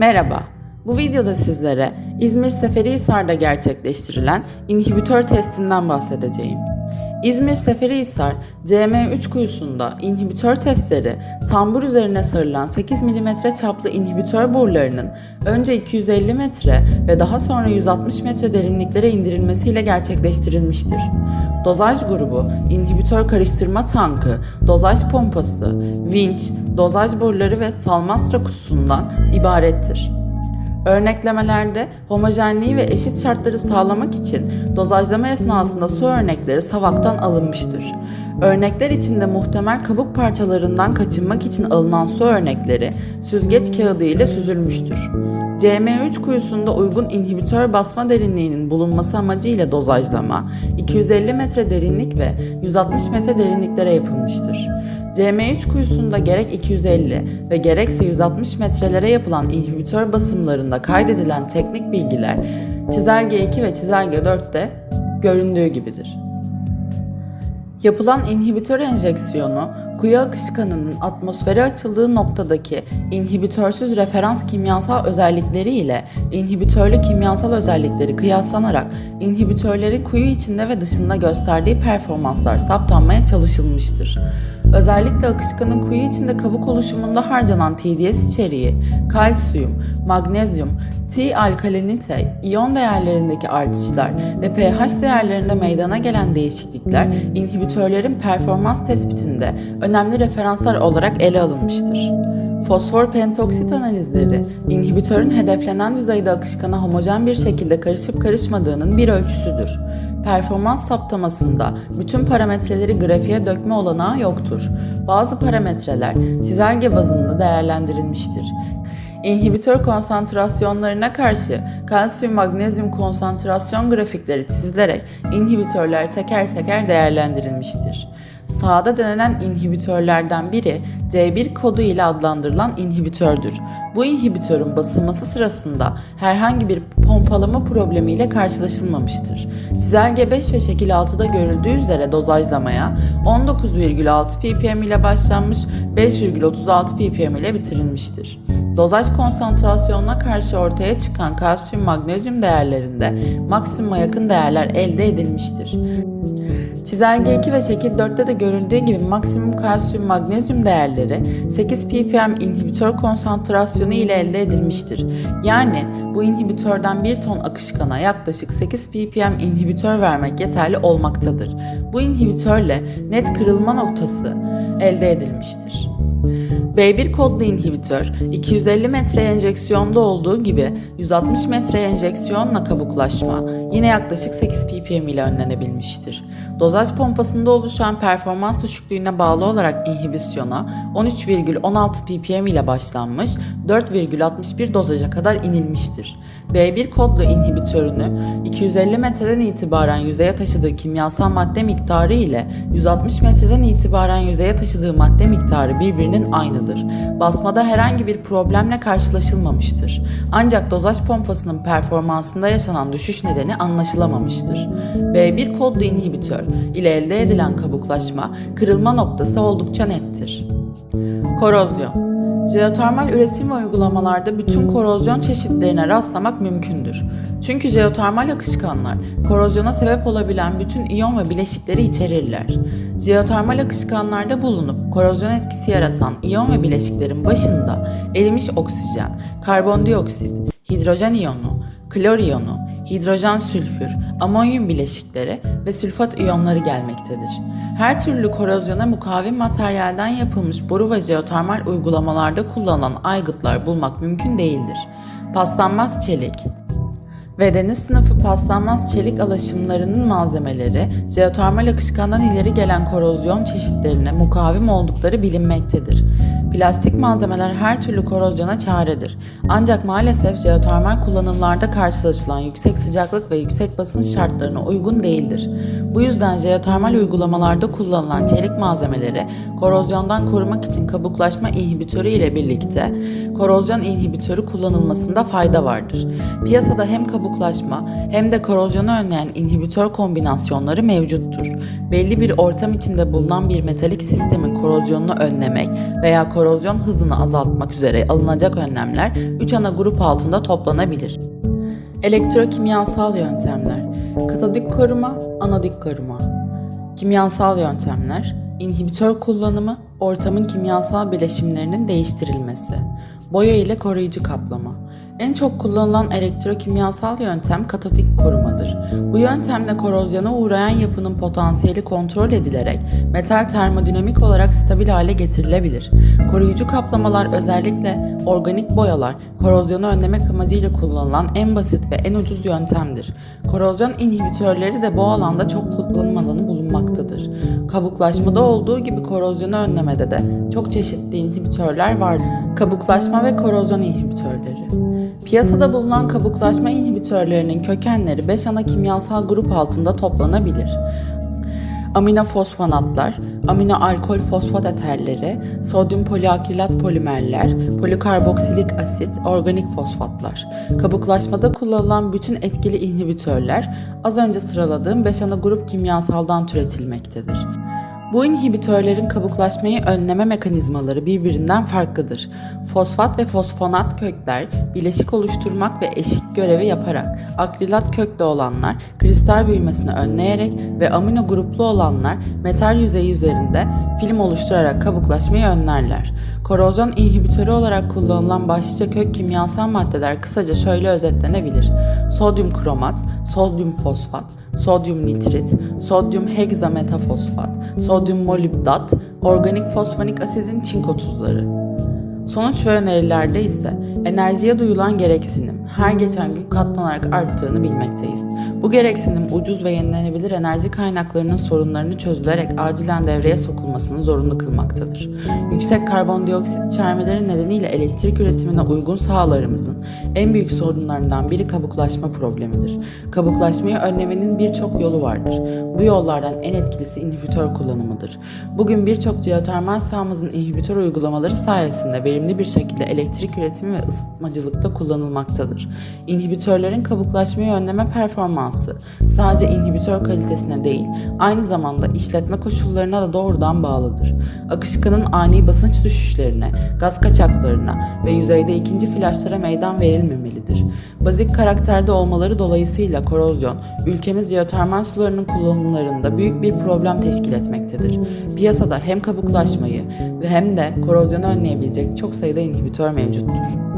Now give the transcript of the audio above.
Merhaba. Bu videoda sizlere İzmir Seferihisar'da gerçekleştirilen inhibitör testinden bahsedeceğim. İzmir Seferihisar CM3 kuyusunda inhibitör testleri tambur üzerine sarılan 8 mm çaplı inhibitör borularının önce 250 metre ve daha sonra 160 metre derinliklere indirilmesiyle gerçekleştirilmiştir. Dozaj grubu, inhibitör karıştırma tankı, dozaj pompası, vinç, dozaj boruları ve salmastra kutusundan ibarettir. Örneklemelerde homojenliği ve eşit şartları sağlamak için dozajlama esnasında su örnekleri savaktan alınmıştır. Örnekler içinde muhtemel kabuk parçalarından kaçınmak için alınan su örnekleri süzgeç kağıdı ile süzülmüştür. CM3 kuyusunda uygun inhibitör basma derinliğinin bulunması amacıyla dozajlama 250 metre derinlik ve 160 metre derinliklere yapılmıştır. CM3 kuyusunda gerek 250 ve gerekse 160 metrelere yapılan inhibitör basımlarında kaydedilen teknik bilgiler çizelge 2 ve çizelge 4'te göründüğü gibidir. Yapılan inhibitör enjeksiyonu, kuyu akışkanının atmosfere açıldığı noktadaki inhibitörsüz referans kimyasal özellikleri ile inhibitörlü kimyasal özellikleri kıyaslanarak inhibitörlerin kuyu içinde ve dışında gösterdiği performanslar saptanmaya çalışılmıştır. Özellikle akışkanın kuyu içinde kabuk oluşumunda harcanan TDS içeriği, kalsiyum, magnezyum, T alkalinite, iyon değerlerindeki artışlar ve pH değerlerinde meydana gelen değişiklikler inhibitörlerin performans tespitinde önemli referanslar olarak ele alınmıştır. Fosfor pentoksit analizleri, inhibitörün hedeflenen düzeyde akışkana homojen bir şekilde karışıp karışmadığının bir ölçüsüdür. Performans saptamasında bütün parametreleri grafiğe dökme olanağı yoktur. Bazı parametreler çizelge bazında değerlendirilmiştir. İnhibitör konsantrasyonlarına karşı kalsiyum magnezyum konsantrasyon grafikleri çizilerek inhibitörler teker teker değerlendirilmiştir. Sağda denenen inhibitörlerden biri C1 kodu ile adlandırılan inhibitördür. Bu inhibitörün basılması sırasında herhangi bir pompalama problemiyle karşılaşılmamıştır. Çizelge 5 ve şekil 6'da görüldüğü üzere dozajlamaya 19,6 ppm ile başlanmış 5,36 ppm ile bitirilmiştir. Dozaj konsantrasyonuna karşı ortaya çıkan kalsiyum magnezyum değerlerinde maksimuma yakın değerler elde edilmiştir. Çizelge 2 ve şekil 4'te de görüldüğü gibi maksimum kalsiyum magnezyum değerleri 8 ppm inhibitör konsantrasyonu ile elde edilmiştir. Yani bu inhibitörden 1 ton akışkana yaklaşık 8 ppm inhibitör vermek yeterli olmaktadır. Bu inhibitörle net kırılma noktası elde edilmiştir. B1 kodlu inhibitör 250 metre enjeksiyonda olduğu gibi 160 metre enjeksiyonla kabuklaşma yine yaklaşık 8 ppm ile önlenebilmiştir. Dozaj pompasında oluşan performans düşüklüğüne bağlı olarak inhibisyona 13,16 ppm ile başlanmış 4,61 dozaja kadar inilmiştir. B1 kodlu inhibitörünü 250 metreden itibaren yüzeye taşıdığı kimyasal madde miktarı ile 160 metreden itibaren yüzeye taşıdığı madde miktarı birbirinin aynıdır. Basmada herhangi bir problemle karşılaşılmamıştır. Ancak dozaj pompasının performansında yaşanan düşüş nedeni anlaşılamamıştır. B1 kodlu inhibitör ile elde edilen kabuklaşma, kırılma noktası oldukça nettir. Korozyon Jeotermal üretim ve uygulamalarda bütün korozyon çeşitlerine rastlamak mümkündür. Çünkü jeotermal akışkanlar korozyona sebep olabilen bütün iyon ve bileşikleri içerirler. Jeotermal akışkanlarda bulunup korozyon etkisi yaratan iyon ve bileşiklerin başında erimiş oksijen, karbondioksit, hidrojen iyonu, klor iyonu, hidrojen sülfür, amonyum bileşikleri ve sülfat iyonları gelmektedir. Her türlü korozyona mukavim materyalden yapılmış boru ve jeotermal uygulamalarda kullanılan aygıtlar bulmak mümkün değildir. Paslanmaz çelik, ve deniz sınıfı paslanmaz çelik alaşımlarının malzemeleri jeotermal akışkandan ileri gelen korozyon çeşitlerine mukavim oldukları bilinmektedir. Plastik malzemeler her türlü korozyona çaredir. Ancak maalesef jeotermal kullanımlarda karşılaşılan yüksek sıcaklık ve yüksek basınç şartlarına uygun değildir. Bu yüzden jeotermal uygulamalarda kullanılan çelik malzemeleri korozyondan korumak için kabuklaşma inhibitörü ile birlikte korozyon inhibitörü kullanılmasında fayda vardır. Piyasada hem kabuklaşma hem de korozyonu önleyen inhibitör kombinasyonları mevcuttur. Belli bir ortam içinde bulunan bir metalik sistemin korozyonunu önlemek veya korozyon hızını azaltmak üzere alınacak önlemler 3 ana grup altında toplanabilir. Elektrokimyasal yöntemler Katodik koruma, anodik koruma Kimyasal yöntemler inhibitör kullanımı, ortamın kimyasal bileşimlerinin değiştirilmesi Boya ile koruyucu kaplama en çok kullanılan elektrokimyasal yöntem katodik korumadır. Bu yöntemle korozyona uğrayan yapının potansiyeli kontrol edilerek metal termodinamik olarak stabil hale getirilebilir. Koruyucu kaplamalar özellikle organik boyalar, korozyonu önlemek amacıyla kullanılan en basit ve en ucuz yöntemdir. Korozyon inhibitörleri de bu alanda çok kullanım bulunmaktadır. Kabuklaşmada olduğu gibi korozyonu önlemede de çok çeşitli inhibitörler vardır. Kabuklaşma ve korozyon inhibitörleri Piyasada bulunan kabuklaşma inhibitörlerinin kökenleri 5 ana kimyasal grup altında toplanabilir. Aminofosfonatlar, amino alkol fosfat eterleri, sodyum poliakrilat polimerler, polikarboksilik asit, organik fosfatlar. Kabuklaşmada kullanılan bütün etkili inhibitörler az önce sıraladığım 5 ana grup kimyasaldan türetilmektedir. Bu inhibitörlerin kabuklaşmayı önleme mekanizmaları birbirinden farklıdır. Fosfat ve fosfonat kökler bileşik oluşturmak ve eşik görevi yaparak, akrilat köklü olanlar kristal büyümesini önleyerek ve amino gruplu olanlar metal yüzeyi üzerinde film oluşturarak kabuklaşmayı önlerler. Korozyon inhibitörü olarak kullanılan başlıca kök kimyasal maddeler kısaca şöyle özetlenebilir. Sodyum kromat, sodyum fosfat, sodyum nitrit, sodyum hegzametafosfat, sodyum molibdat, organik fosfonik asidin çinko tuzları. Sonuç ve önerilerde ise enerjiye duyulan gereksinim her geçen gün katlanarak arttığını bilmekteyiz. Bu gereksinim ucuz ve yenilenebilir enerji kaynaklarının sorunlarını çözülerek acilen devreye sokulmasını zorunlu kılmaktadır. Yüksek karbondioksit içermeleri nedeniyle elektrik üretimine uygun sahalarımızın en büyük sorunlarından biri kabuklaşma problemidir. Kabuklaşmayı önlemenin birçok yolu vardır. Bu yollardan en etkilisi inhibitör kullanımıdır. Bugün birçok jeotermal sahamızın inhibitör uygulamaları sayesinde verimli bir şekilde elektrik üretimi ve ısıtmacılıkta kullanılmaktadır. İnhibitörlerin kabuklaşmayı önleme performansı sadece inhibitör kalitesine değil, aynı zamanda işletme koşullarına da doğrudan bağlıdır. Akışkanın ani basınç düşüşlerine, gaz kaçaklarına ve yüzeyde ikinci flaşlara meydan verilmemelidir. Bazik karakterde olmaları dolayısıyla korozyon, ülkemiz jeotermal sularının kullanımlarında büyük bir problem teşkil etmektedir. Piyasada hem kabuklaşmayı ve hem de korozyonu önleyebilecek çok sayıda inhibitör mevcuttur.